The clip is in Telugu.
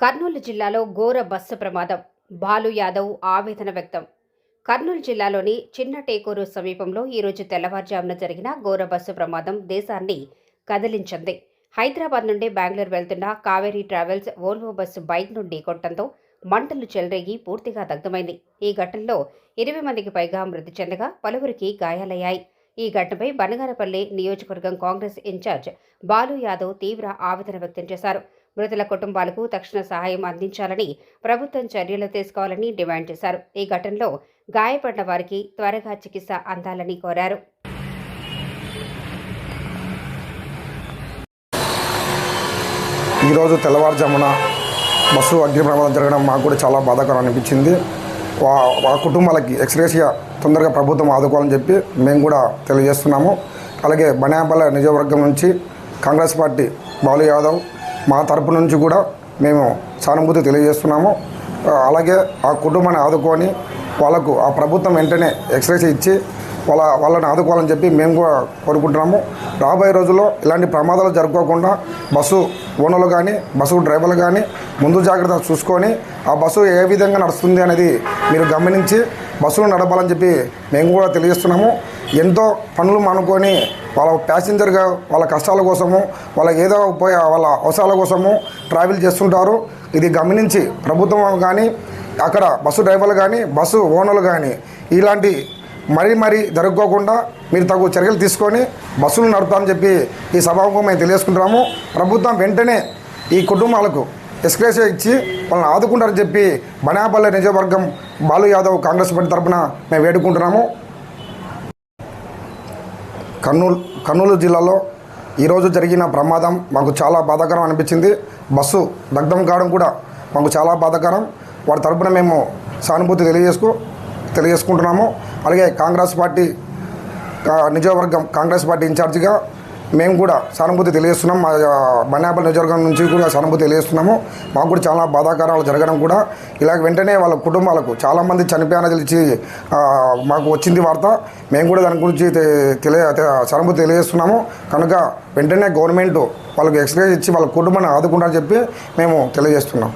కర్నూలు జిల్లాలో ఘోర బస్సు ప్రమాదం. బాలు యాదవ్ ఆవేదన వ్యక్తం. కర్నూలు జిల్లాలోని చిన్న టేకూరు సమీపంలో ఈరోజు తెల్లవారుజామున జరిగిన ఘోర బస్సు ప్రమాదం దేశాన్ని కదిలించింది. హైదరాబాద్ నుండి బెంగళూరు వెళ్తున్న Kaveri Travels Volvo bus bike నుండి కొట్టడంతో మంటలు చెలరేగి పూర్తిగా దగ్ధమైంది. ఈ ఘటనలో ఇరవై మందికి పైగా మృతి చెందగా పలువురికి గాయాలయ్యాయి. ఈ ఘటనపై బనగానపల్లి నియోజకవర్గం కాంగ్రెస్ ఇన్ఛార్జ్ బాలు యాదవ్ తీవ్ర ఆవేదన వ్యక్తం చేశారు. మృతుల కుటుంబాలకు తక్షణ సహాయం అందించాలని ప్రభుత్వం చర్యలు తీసుకోవాలని డిమాండ్ చేశారు. ఈ ఘటనలో గాయపడిన వారికి త్వరగా చికిత్స అందాలని కోరారు. ఈరోజు తెల్లవారుజామున బస్సు అగ్ని ప్రమాదం జరగడం మాకు కూడా చాలా బాధాకరం అనిపించింది. వా ఆ కుటుంబాలకి ఎక్స్రేషియా తొందరగా ప్రభుత్వం ఆదుకోవాలని చెప్పి మేము కూడా తెలియజేస్తున్నాము. అలాగే బనాపల్ల నియోజకవర్గం నుంచి కాంగ్రెస్ పార్టీ బాలు యాదవ్ మా తరపు నుంచి కూడా మేము సానుభూతి తెలియజేస్తున్నాము. అలాగే ఆ కుటుంబాన్ని ఆదుకొని వాళ్ళకు ఆ ప్రభుత్వం వెంటనే ఎక్స్రేస్ ఇచ్చి వాళ్ళ వాళ్ళని ఆదుకోవాలని చెప్పి మేము కూడా కోరుకుంటున్నాము. రాబోయే రోజుల్లో ఇలాంటి ప్రమాదాలు జరుపుకోకుండా బస్సు ఓనర్లు కానీ బస్సు డ్రైవర్లు కానీ ముందు జాగ్రత్త చూసుకొని ఆ బస్సు ఏ విధంగా నడుస్తుంది అనేది మీరు గమనించి బస్సును నడపాలని చెప్పి మేము కూడా తెలియజేస్తున్నాము. ఎంతో పనులు మానుకొని వాళ్ళ ప్యాసింజర్గా వాళ్ళ కష్టాల కోసము వాళ్ళ ఏదో పోయే వాళ్ళ అవసరాల కోసము ట్రావెల్ చేస్తుంటారు. ఇది గమనించి ప్రభుత్వం కానీ అక్కడ బస్సు డ్రైవర్లు కానీ బస్సు ఓనర్లు కానీ ఇలాంటి మరీ మరీ జరుపుకోకుండా మీరు తగు చర్యలు తీసుకొని బస్సులు నడుపుతామని చెప్పి ఈ సభకు మేము తెలియజేసుకుంటున్నాము. ప్రభుత్వం వెంటనే ఈ కుటుంబాలకు ఎక్స్ప్రెస్ ఇచ్చి వాళ్ళని ఆదుకుంటారని చెప్పి బనాపల్లె నియోజకవర్గం బాలు యాదవ్ కాంగ్రెస్ పార్టీ తరఫున మేము వేడుకుంటున్నాము. కర్నూలు కర్నూలు జిల్లాలో ఈరోజు జరిగిన ప్రమాదం మాకు చాలా బాధాకరం అనిపించింది. బస్సు దగ్ధం కావడం కూడా మాకు చాలా బాధాకరం. వారి తరపున మేము సానుభూతి తెలియజేసుకు తెలియజేసుకుంటున్నాము. అలాగే కాంగ్రెస్ పార్టీ నియోజకవర్గం కాంగ్రెస్ పార్టీ ఇన్ఛార్జిగా మేము కూడా సానుభూతి తెలియజేస్తున్నాం. మా బనాపల్లి నియోజకవర్గం నుంచి కూడా సానుభూతి తెలియజేస్తున్నాము. మాకు కూడా చాలా బాధాకరాలు జరగడం కూడా. ఇలాగ వెంటనే వాళ్ళ కుటుంబాలకు చాలామంది చనిపోయారని తెలిసి మాకు వచ్చింది వార్త. మేము కూడా దాని గురించి తె- తెలియ సానుభూతి తెలియజేస్తున్నాము. కనుక వెంటనే గవర్నమెంట్ వాళ్ళకి ఎక్స్రే ఇచ్చి వాళ్ళ కుటుంబాన్ని ఆదుకుంటారని చెప్పి మేము తెలియజేస్తున్నాం.